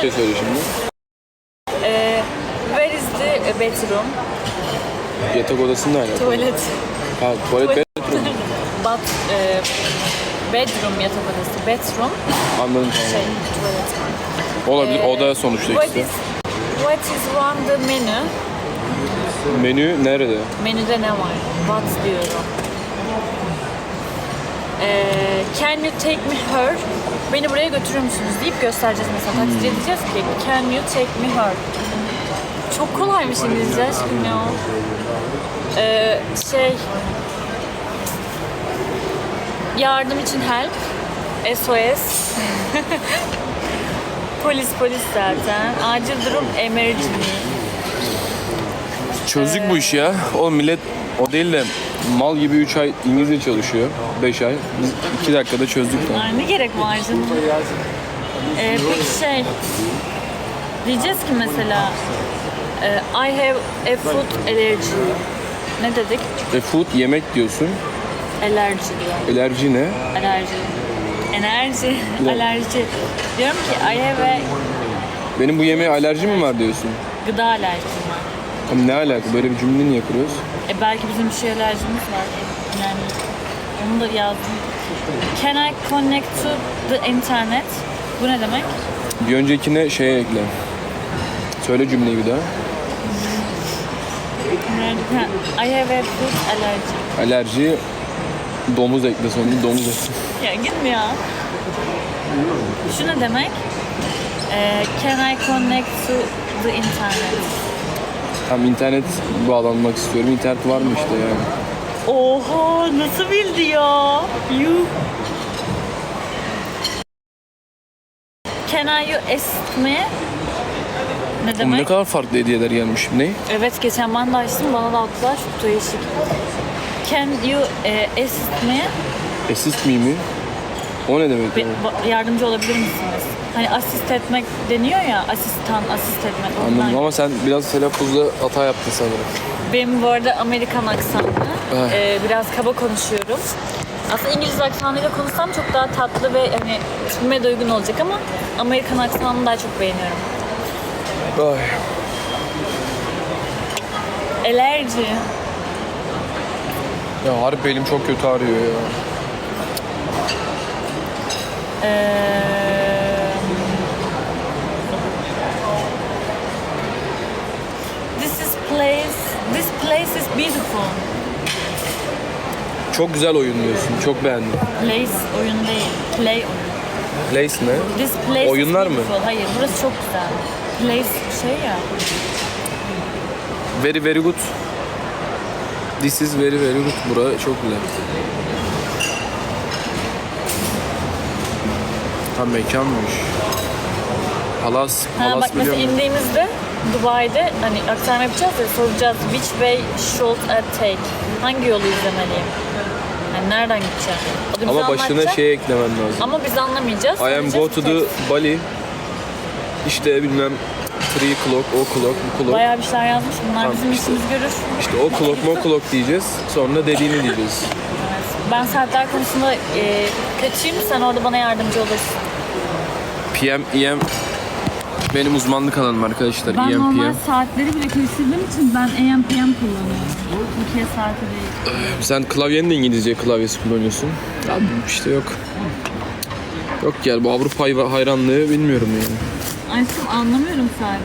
Türkçe söyle şimdi. Ee, where is the bedroom? Yatak odasında aynı. Tuvalet. Ha, tuvalet bedroom. But, e, bedroom yatak odası. Bedroom. Anladım Şey, tamam. tuvalet. Olabilir. Ee, Oda sonuçta What ikisi. is, what is on the menu? Menü nerede? Menüde ne var? What diyorum. Ee, can you take me her? Beni buraya götürür müsünüz deyip göstereceğiz mesela. Taksiye diyeceğiz ki can you take me her? Çok kolaymış İngilizce aşkım ya. Ee, şey yardım için help SOS polis polis zaten acil durum emergency Çözdük bu işi ya. Oğlum millet o değil de mal gibi 3 ay İngilizce çalışıyor. 5 ay. Biz 2 dakikada çözdük lan. Ay, ne gerek var canım? Ee, peki şey diyeceğiz ki mesela e, I have a food allergy. Ne dedik? E food yemek diyorsun. Alerji diyor. Alerji ne? Alerji. Enerji. Alerji. Diyorum ki I have a Benim bu yemeğe alerjim mi var diyorsun? gıda alerjim var. Ama ne alaka? Böyle bir cümle niye kuruyoruz? E belki bizim bir şey alerjimiz var. Yani onu da yazdım. Can I connect to the internet? Bu ne demek? Bir öncekine şeye ekle. Söyle cümleyi bir daha. Ha, I have a food allergy. Alerji domuz ekle sonunda domuz ekle. Ya gitme ya. Şu ne demek? Ee, can I connect to the internet? Tam internet bağlanmak istiyorum. İnternet var mı işte yani. Oha nasıl bildi ya? Yuh. Can I you assist me? Ne Oğlum demek? ne kadar farklı hediyeler gelmiş. Ne? Evet geçen ben de açtım bana da attılar çok değişik. Can you e, me? Assist me mi? O ne demek? Be- yani? ba- yardımcı olabilir misiniz? Hani asist etmek deniyor ya asistan asist etmek. Anladım ama sen biraz telaffuzda hata yaptın sanırım. Benim bu arada Amerikan aksanlı. Ah. Ee, biraz kaba konuşuyorum. Aslında İngiliz aksanıyla konuşsam çok daha tatlı ve hani tipime de uygun olacak ama Amerikan aksanını daha çok beğeniyorum. Ay. Alerji. Ya harbi belim çok kötü ağrıyor ya. Ee, this is place. This place is beautiful. Çok güzel oyun diyorsun. Çok beğendim. Place oyun değil. Play oyun. Place ne? This place Oyunlar is mı? beautiful. Hayır burası çok güzel. Place şey ya. Very very good. This is very very good. Bura çok güzel. Tam mekanmış. Palas, Ha, palas bak mesela biliyorum. indiğimizde Dubai'de hani aktarma yapacağız ya soracağız which way should I take? Hangi yolu izlemeliyim? Yani nereden gideceğim? O da bize Ama başına anlatacak. şey eklemen lazım. Ama biz anlamayacağız. I am Soracağız go to the text. Bali. İşte bilmem 3 o'clock, o clock, bu clock. Bayağı bir şeyler yazmış. Bunlar Tamam, bizim işte. işimiz görür. İşte o clock, mo clock diyeceğiz. Sonra dediğini diyeceğiz. Ben saatler konusunda e, kötüyüm. Sen orada bana yardımcı olursun. PM, EM benim uzmanlık alanım arkadaşlar. Ben EM, normal saatleri bile karıştırdığım için ben AM PM kullanıyorum. Türkiye saati değil. Sen klavyenin de İngilizce klavyesi kullanıyorsun. Abi işte yok. Yok yani bu Avrupa hay- hayranlığı bilmiyorum yani. Aşkım anlamıyorum saati.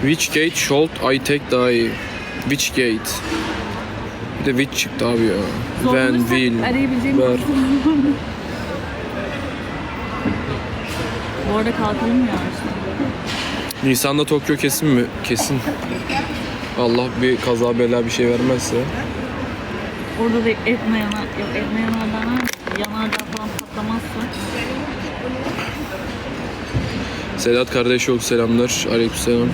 Which gate should I take the Which gate? Bir de which çıktı abi ya. When, will, arayabileceğim where. Bu arada kalkalım işte. Nisan'da Tokyo kesin mi? Kesin. Allah bir kaza bela bir şey vermezse. Orada da etme yana, yok etme yanardan var. Yanardağ falan patlamazsa. Sedat kardeş yok selamlar. Aleykümselam.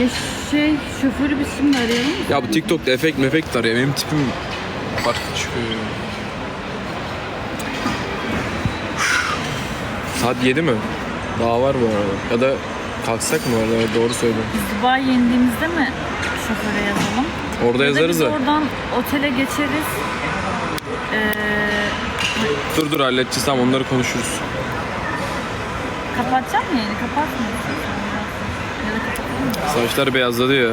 Ya şey şoförü biz şimdi arayalım mı? Ya bu TikTok'ta efekt mefekt ya benim tipim farklı çıkıyor. Saat 7 mi? Daha var bu arada. Ya da kalksak mı? Evet, Doğru söylüyorsun. Biz Dubai yendiğimizde mi şoföre yazalım? Orada Ya da yazarız biz da. oradan otele geçeriz. Ee, Dur dur halledeceğiz tamam onları konuşuruz. Kapatacağım mı yayını? Kapatmıyorsun. Saçlar beyazladı ya.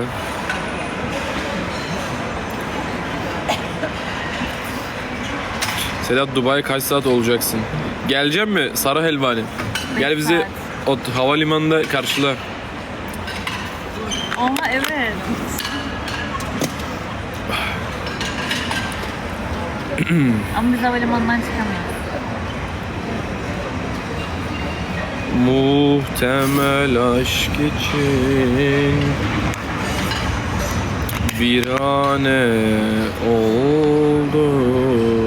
Sedat Dubai kaç saat olacaksın? Geleceğim mi Sara Helvani? Gel bizi o havalimanında karşıla. Ama evet. Ama biz havalimanından çıkamıyoruz. Muhtemel aşk için Virane oldum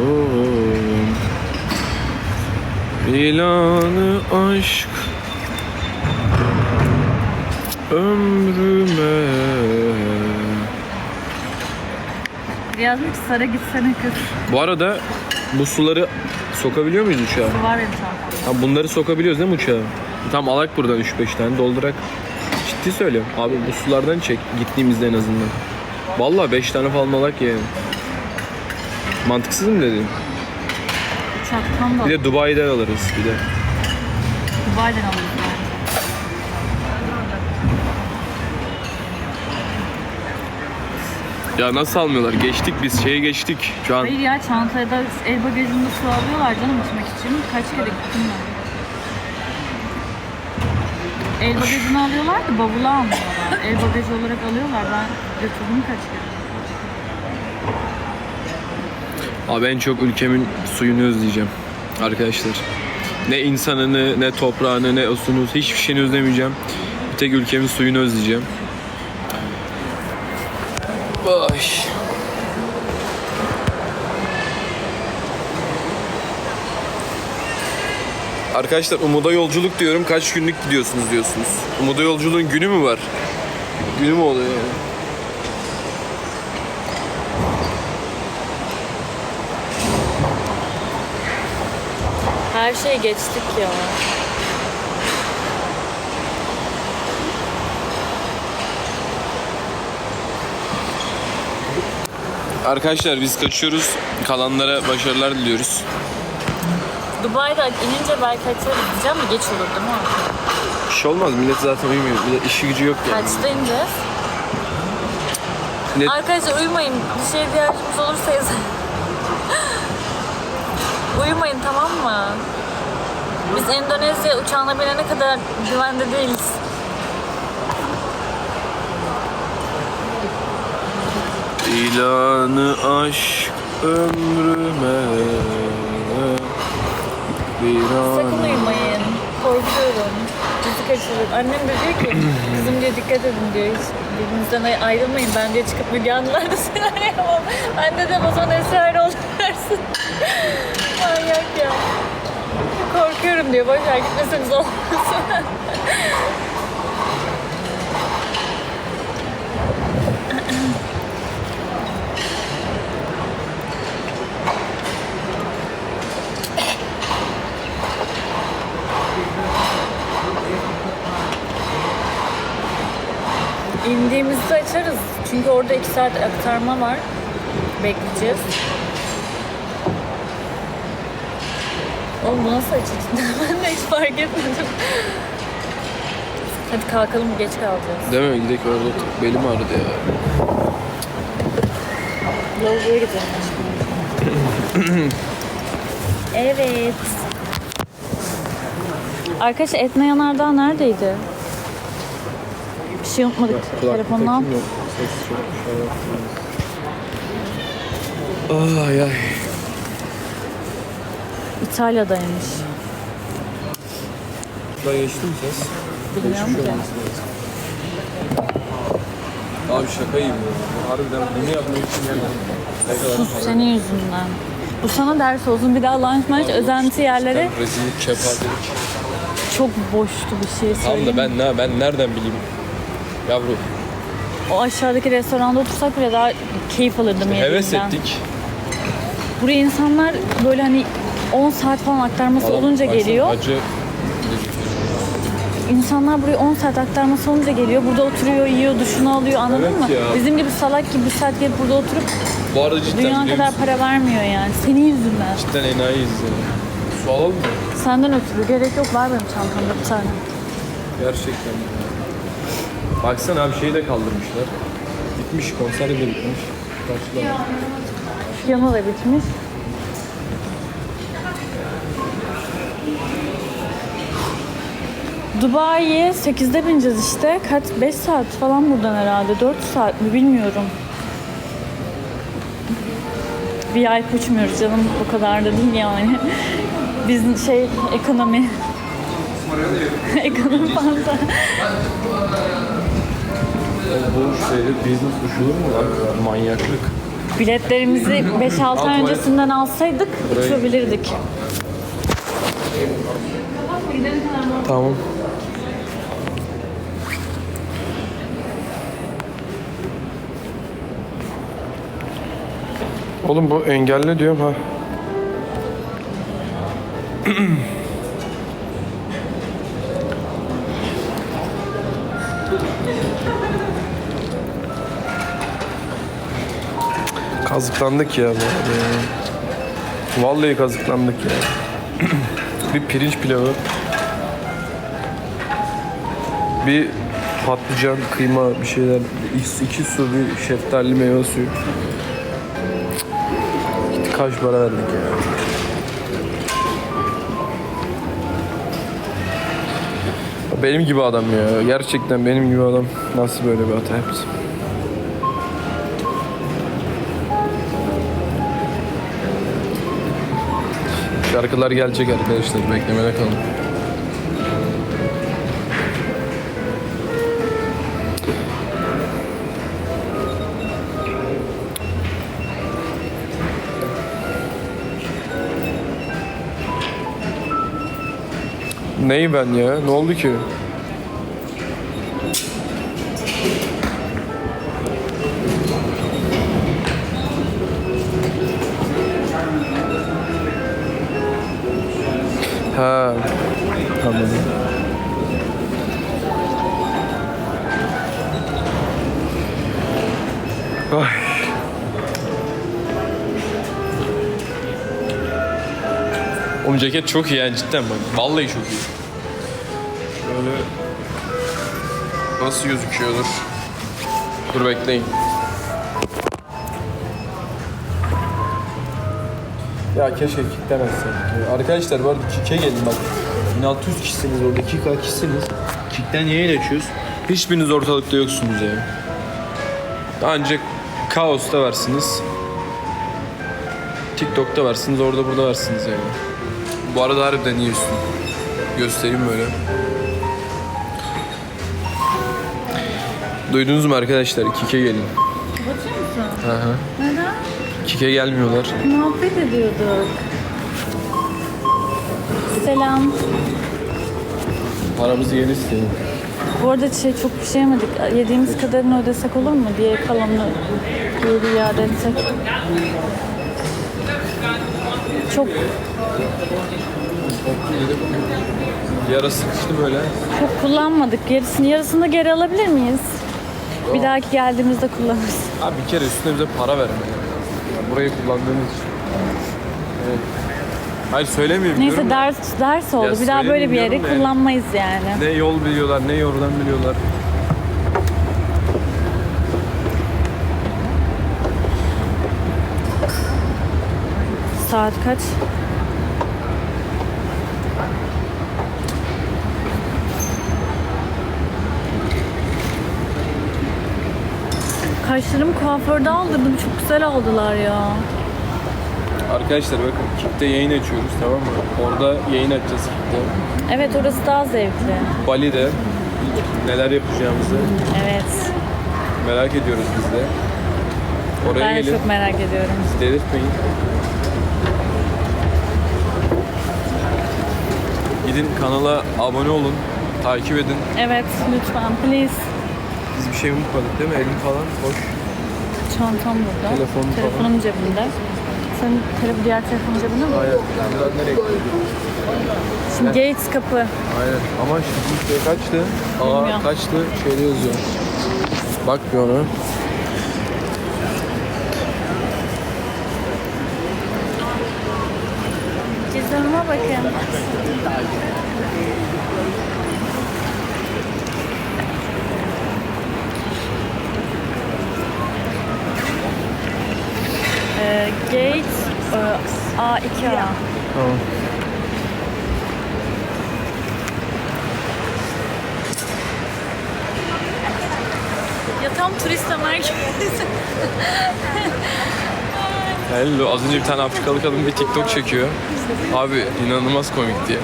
İlanı aşk Ömrüme Yazmış Sara gitsene kız. Bu arada bu suları sokabiliyor muyuz uçağa? Bu var benim çantamda. Ha bunları sokabiliyoruz değil mi uçağa? Tamam alak buradan 3-5 tane doldurak. Ciddi söylüyorum. Abi bu sulardan çek gittiğimizde en azından. Vallahi 5 tane falan alak yani. Mantıksız mı dedin? Uçaktan da Bir de Dubai'den alırız bir de. Dubai'den alırız. Ya nasıl almıyorlar? Geçtik biz şeye geçtik. Şu an Hayır ya çantaya da el bagajında su alıyorlar canım içmek için. Kaç kere gittim ben. El bagajını alıyorlar da bavula almıyorlar. El bagajı olarak alıyorlar. Ben götürdüm kaç kere. Abi en çok ülkemin suyunu özleyeceğim. Arkadaşlar. Ne insanını, ne toprağını, ne osunu, hiçbir şeyini özlemeyeceğim. Bir tek ülkemin suyunu özleyeceğim. Ay. Arkadaşlar Umut'a yolculuk diyorum. Kaç günlük gidiyorsunuz diyorsunuz. Umut'a yolculuğun günü mü var? Günü mü oluyor yani? Her şey geçtik ya. Arkadaşlar biz kaçıyoruz. Kalanlara başarılar diliyoruz. Dubai'de inince belki açarız diyeceğim de geç olur değil mi? Bir şey olmaz. Millet zaten uyumuyor. Bir de işi gücü yok yani. Kaçta ineceğiz? Ne- Arkadaşlar uyumayın. Bir şeye ihtiyacımız olursa yazın. uyumayın tamam mı? Biz Endonezya uçağına binene kadar güvende değiliz. İlanı aşk ömrüme bir Sakın an uyumayın. Korkuyorum. Bizi kaçırır. Annem de diyor ki kızım diyor dikkat edin diyor. Hiç birbirinizden ay- ayrılmayın. Ben diye çıkıp Müge Anlılar'da senaryo yapamam. Ben de dedim o zaman Esra Erol dersin. Manyak ya. Korkuyorum diyor. Boş ver gitmeseniz olmasın. İndiğimizde açarız. Çünkü orada iki saat aktarma var. Bekleyeceğiz. Oğlum bu nasıl açıldı? ben de hiç fark etmedim. Hadi kalkalım geç kalacağız. Değil mi? Gidelim orada oturup belim ağrıdı ya. Lavaboya gidelim Evet. Arkadaşlar Etna Yanardağ neredeydi? Bir şey unutmadık. Çok şey Ay ay. İtalya'daymış. Şurada geçti mi ses? Bilmiyorum ki. Abi şaka gibi. Harbiden bunu yapmak için geldim. Sus senin yüzünden. Bu sana ders olsun. Bir daha lunch lunch özenti yerleri Rezillik, kepazelik. çok boştu bir şey Tamam söyleyeyim. da ben ne ben nereden bileyim? Yavru. O aşağıdaki restoranda otursak bile daha keyif alırdım Heves yediğimden. ettik. Buraya insanlar böyle hani 10 saat falan aktarması Adam olunca geliyor. Acı. insanlar buraya 10 saat aktarması olunca geliyor. Burada oturuyor, yiyor, duşunu alıyor anladın Evet mı? ya. Bizim gibi salak gibi bir saat gelip burada oturup Bu arada cidden dünya kadar musun? para vermiyor yani. Senin yüzünden. Cidden enayiyiz yani. Su alalım mı? Senden ötürü gerek yok var benim çantamda bir tane. Gerçekten. Baksana abi şeyi de kaldırmışlar. Bitmiş konser de bitmiş. Karşılama. Piyano da bitmiş. Dubai'ye 8'de bineceğiz işte. Kaç? 5 saat falan buradan herhalde. 4 saat mi bilmiyorum. Ay uçmuyoruz canım o kadar da değil yani. Biz şey ekonomi. ekonomi fazla. Bu şeyde business uçulur mu lan? Manyaklık. Biletlerimizi 5-6 ay öncesinden alsaydık uçabilirdik. Tamam. Oğlum bu engelli diyorum ha. Kazıklandık ya bu arada ya. Vallahi kazıklandık ya. bir pirinç pilavı. Bir patlıcan, kıyma bir şeyler. İki, su, bir şeftali meyve suyu. Kaç para verdik ya. Benim gibi adam ya. Gerçekten benim gibi adam. Nasıl böyle bir hata yaptı? Şarkılar gelecek arkadaşlar. Beklemede kalın. Neyi ben ya? Ne oldu ki? Ceket çok iyi yani cidden bak. Vallahi çok iyi. Şöyle nasıl gözüküyordur? Dur bekleyin. Ya keşke kitlemezsek. Arkadaşlar var Kik'e gelin bak. 1600 kişisiniz orada 2K kişisiniz. Kik'ten yayın açıyoruz. Hiçbiriniz ortalıkta yoksunuz yani. Ancak Kaos'ta varsınız. TikTok'ta varsınız, orada burada varsınız yani. Bu arada harbiden iyi üstün. Göstereyim böyle. Duydunuz mu arkadaşlar? Kike gelin. Kapatıyor musun? Hı hı. Neden? Kike gelmiyorlar. Muhabbet ediyorduk. Selam. Paramızı yeni isteyin. Bu arada şey çok bir şey yemedik. Yediğimiz kadarını ödesek olur mu? Diye kalanını geri iade etsek. Çok Yara sıkıştı böyle. çok kullanmadık. Yarısını yarısını da geri alabilir miyiz? Bir dahaki geldiğimizde kullanırız. Abi bir kere üstüne bize para verme. Yani burayı kullandığınız için. Evet. Hayır söylemiyorum Neyse diyorum da. ders ders oldu. Bir daha böyle bir diyorum da yani. kullanmayız yani. Ne yol biliyorlar, ne yordan biliyorlar. Saat kaç? Kaşlarımı kuaförde aldırdım. Çok güzel aldılar ya. Arkadaşlar bakın Kick'te yayın açıyoruz tamam mı? Orada yayın açacağız Kick'te. Evet orası daha zevkli. Bali'de neler yapacağımızı Evet. merak ediyoruz biz de. Oraya Ben de gelin. çok merak ediyorum. Delirtmeyin. Gidin kanala abone olun. Takip edin. Evet lütfen please. Biz bir şey unutmadık değil mi? Elim falan boş. Çantam burada. Telefonum falan. Telefonum cebimde. Senin telefon diğer telefonun cebinde mi? Hayır. Nereye Gates kapı. Aynen. Ama şimdi şey kaçtı? Aa Bilmiyorum. kaçtı? Şeyde yazıyor. Bak bakın. Ee, Gate e, A2A. Tamam. Ya tam turist merkezi. Hello. Az önce bir tane Afrikalı kadın bir TikTok çekiyor. Abi inanılmaz komikti ya.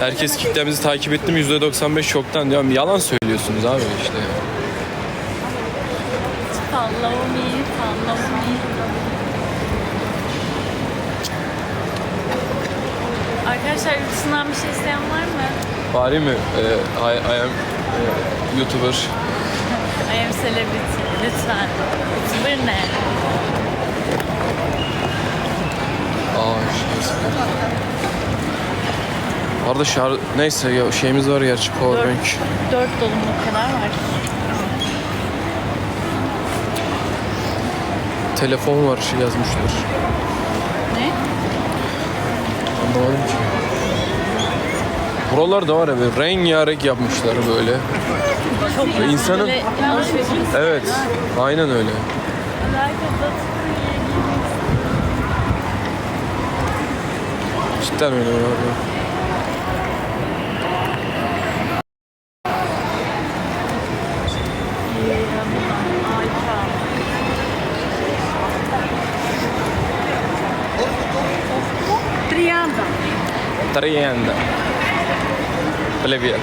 Herkes kitlemizi takip etti mi %95 şoktan diyorum. Yalan söylüyorsunuz abi işte. Follow me, follow me. Arkadaşlar yurt dışından bir şey isteyen var mı? Bari mi? Ee, I, I am e, YouTuber. I am celebrity. Lütfen. YouTuber ne? Aa şey Bu arada şar... Neyse ya şeyimiz var gerçi powerbank. Dört dolumluk kadar var. Telefon var şey yazmışlar. Ne? Anlamadım ki. Buralarda var ya böyle rengarenk yapmışlar böyle. Çok Ve insanın- Böyle. Evet. Aynen öyle. Cidden öyle abi. Tarienda. Привет.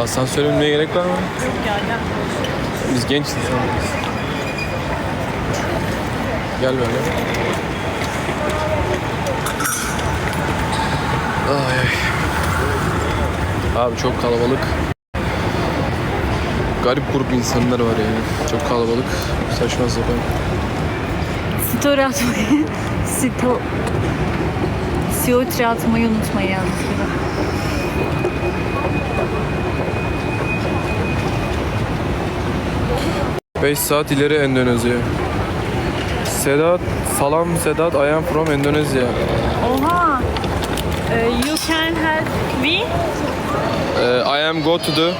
Asansöre binmeye gerek var mı? Geldim. Biz gençiz. Gel böyle. Ay ay. Abi çok kalabalık. Garip grup insanlar var yani. Çok kalabalık. Saçma sapan. Story atmayı, sto, story atmayı unutmayın yalnız. 5 saat ileri Endonezya. Sedat, salam Sedat, I am from Endonezya. Oha! Ee, you can help me? Uh, I am go to the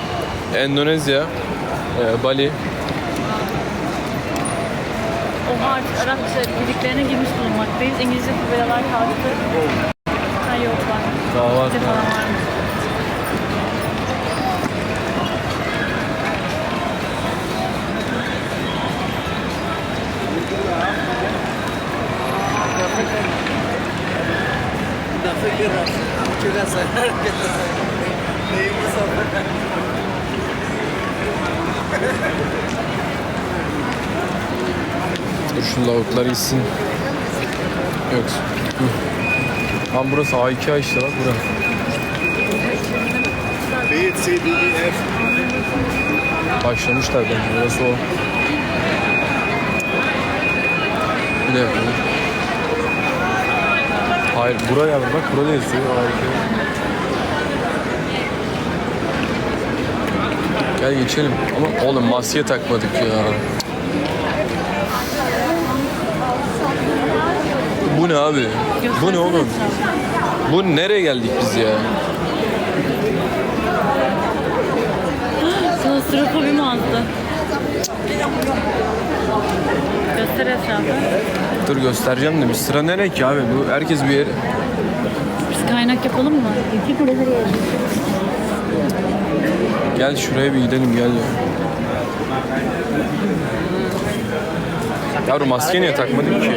Endonezya, uh, Bali. Oha artık Arapça birliklerine girmiş bulunmaktayız. İngilizce tabelalar kalktı. Ha yok var. Daha var. İngilizce falan varmış. juga saya kita ini sampai Dur şu lavuklar gitsin. Yok. Tam burası A2A işte bak bura. B, C, D, E, F. Başlamışlar bence. Burası o. Bir de yapalım. Hayır buraya bak burada yazıyor A2A. Gel geçelim. Ama oğlum maske takmadık ya. Bu ne abi? Bu ne oğlum? Bu nereye geldik biz ya? Klostrofobim azdı. Göster hesabı. Dur göstereceğim de bir sıra nereye ki abi? Bu herkes bir yer. Biz kaynak yapalım mı? Gel şuraya bir gidelim gel ya. Yavrum maske niye takmadın ki ya?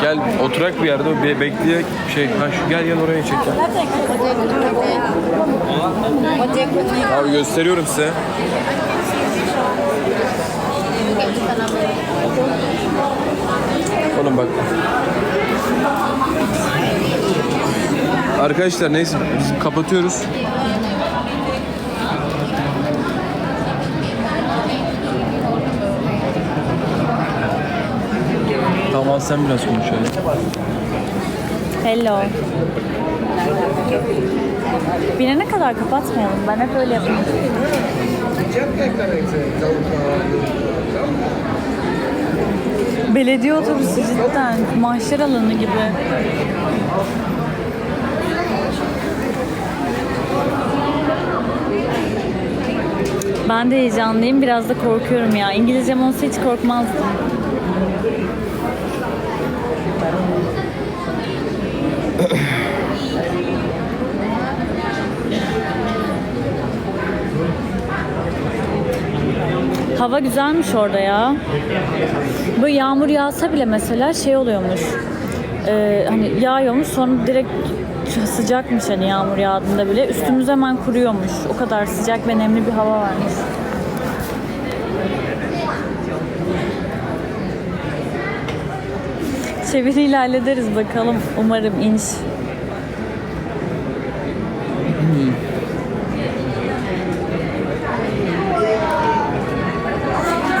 Gel oturak bir yerde bir bekleyek şey ha şu gel gel oraya çek gel. Abi gösteriyorum size. Oğlum bak. Arkadaşlar neyse biz kapatıyoruz. Al sen biraz konuş hadi. Hello. Binene kadar kapatmayalım. Ben hep öyle yapıyorum. Belediye otobüsü cidden mahşer alanı gibi. Ben de heyecanlıyım. Biraz da korkuyorum ya. İngilizcem olsa hiç korkmazdım. Hava güzelmiş orada ya. Böyle yağmur yağsa bile mesela şey oluyormuş. Ee, hani yağıyormuş sonra direkt sıcakmış hani yağmur yağdığında bile. Üstümüz hemen kuruyormuş. O kadar sıcak ve nemli bir hava varmış. Çeviriyle hallederiz bakalım. Umarım inş.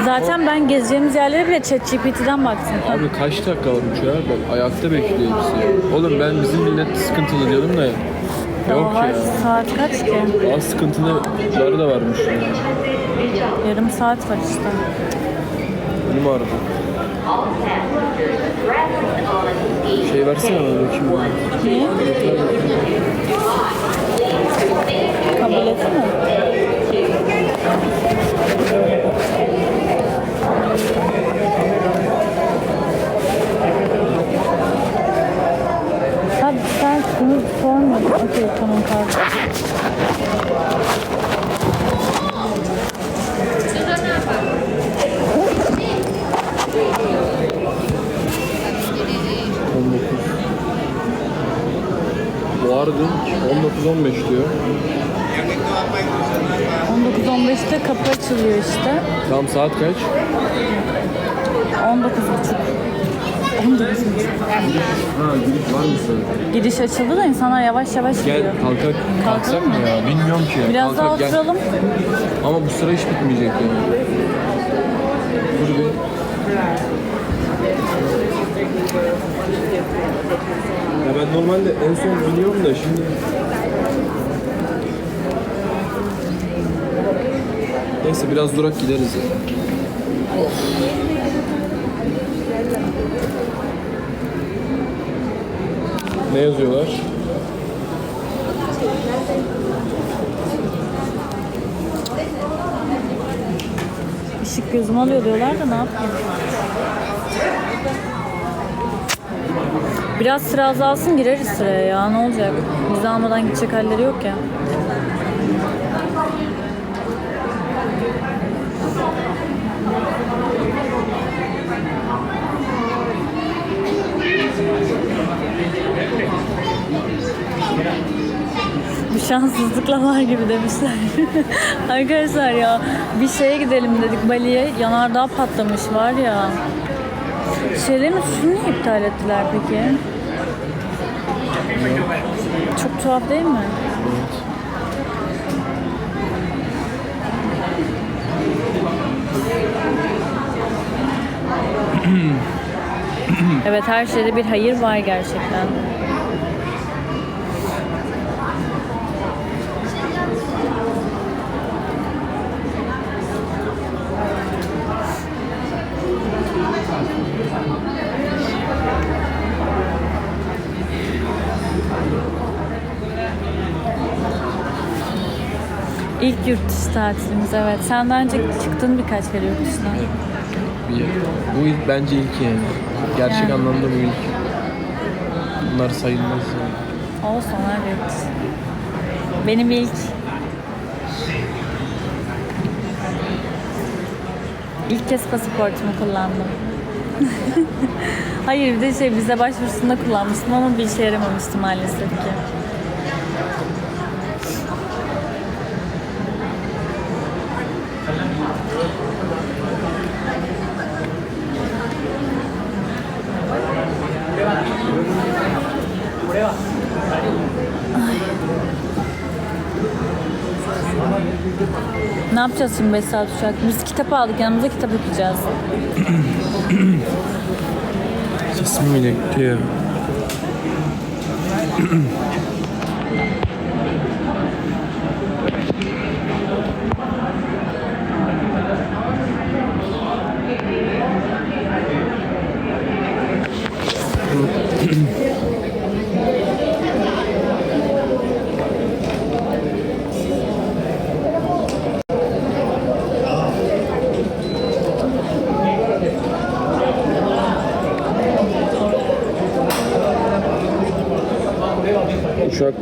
Zaten ben gezeceğimiz yerlere bile ChatGPT'den baktım. Abi kaç dakika var uçağa? Bak ayakta bekliyor hepsi. Oğlum ben bizim millet sıkıntılı diyordum da. Daha Yok var. ya. Saat kaç ki? Daha sıkıntıları da varmış. ya. Yarım saat var işte. Benim aradı. Şey versene bana bakayım. Niye? Kabul etsene. Hadi sen bunu sormadın. Okey tamam pardon. 19-15 diyor. 19.15'te kapı açılıyor işte. Tam saat kaç? 19.30. 19.30. Ha gidip var mısın? Gidiş açıldı da insanlar yavaş yavaş Gel gidiyor. kalkak, kalksak mı ya? Bilmiyorum ki. Biraz daha Kalkak, gel. oturalım. Ama bu sıra hiç bitmeyecek yani. Dur bir. Ya ben normalde en son biniyorum da şimdi... Neyse biraz durak gideriz ya. Ne yazıyorlar? Işık gözüm alıyor diyorlar da ne yapayım? Biraz sıra azalsın gireriz sıraya ya ne olacak? Bizi almadan gidecek halleri yok ya. Bu şanssızlıkla var gibi demişler. Arkadaşlar ya bir şeye gidelim dedik Bali'ye. Yanardağ patlamış var ya. Şeylerin şunu niye iptal ettiler peki? Çok tuhaf değil mi? evet her şeyde bir hayır var gerçekten. İlk yurt dışı tatilimiz evet. Sen daha önce çıktın birkaç kere yurt dışına. Bir, bu ilk bence ilk yani. Gerçek Yani. anlamda bu ilk. Bunlar sayılmaz yani. Olsun evet. Benim ilk. İlk kez pasaportumu kullandım. Hayır bir de şey vize başvurusunda kullanmıştım ama bir işe yaramamıştı maalesef ki. Ne yapacağız şimdi 5 saat uçak? Biz kitap aldık yanımıza kitap okuyacağız. İsmi bile gitti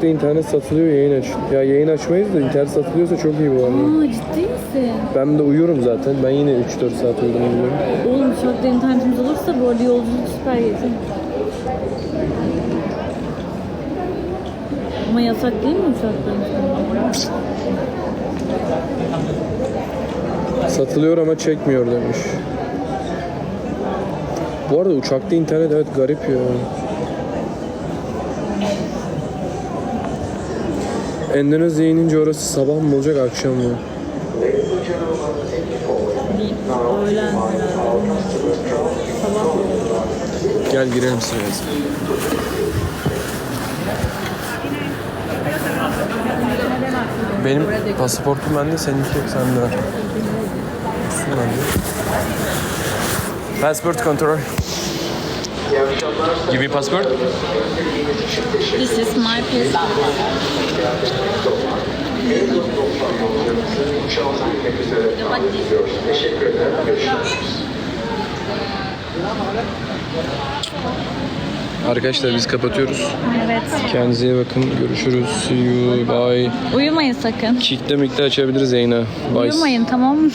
Uçakta internet satılıyor yayın aç. Ya yayın açmayız da internet satılıyorsa çok iyi bu arada. Aa ciddi misin? Ben de uyuyorum zaten. Ben yine 3-4 saat uyudum uyuyorum. Oğlum uçakta internetimiz olursa bu arada yolculuk süper geçer. Ama yasak değil mi uçakta? Satılıyor ama çekmiyor demiş. Bu arada uçakta internet evet garip ya. Endonezya inince orası sabah mı olacak akşam mı? Gel girelim sıraya. Benim pasaportum bende, seninki yok sende. Üstün bende. Passport. Give me passport. This is my place. Arkadaşlar biz kapatıyoruz. Evet. Kendinize iyi bakın. Görüşürüz. See you. Bye. Uyumayın sakın. Kick'te mikte açabiliriz yayını. Bye. Uyumayın tamam mı?